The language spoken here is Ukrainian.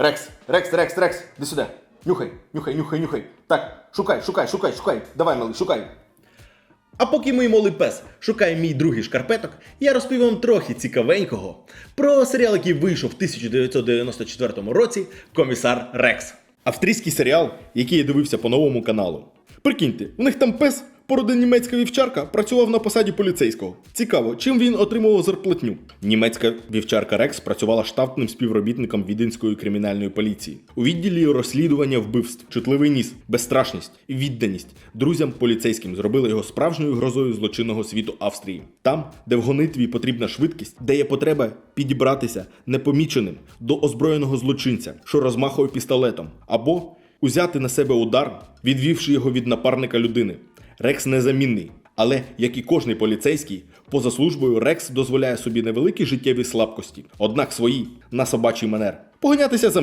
Рекс, Рекс, Рекс, Рекс, іди сюди. Нюхай, нюхай, нюхай, нюхай. Так, шукай, шукай, шукай, шукай. Давай, малий, шукай. А поки мій малий пес шукає мій другий шкарпеток, я розповім вам трохи цікавенького про серіал, який вийшов в 1994 році Комісар Рекс. Австрійський серіал, який я дивився по новому каналу. Прикиньте, у них там пес, порода німецька вівчарка, працював на посаді поліцейського. Цікаво, чим він отримував зарплатню. Німецька вівчарка Рекс працювала штатним співробітником віденської кримінальної поліції. У відділі розслідування вбивств, чутливий ніс, безстрашність і відданість друзям поліцейським зробили його справжньою грозою злочинного світу Австрії. Там, де в гонитві потрібна швидкість, де є потреба підібратися непоміченим до озброєного злочинця, що розмахує пістолетом, або узяти на себе удар, відвівши його від напарника людини. Рекс незамінний. Але, як і кожний поліцейський, поза службою Рекс дозволяє собі невеликі життєві слабкості, однак свої на собачий манер. Поганятися за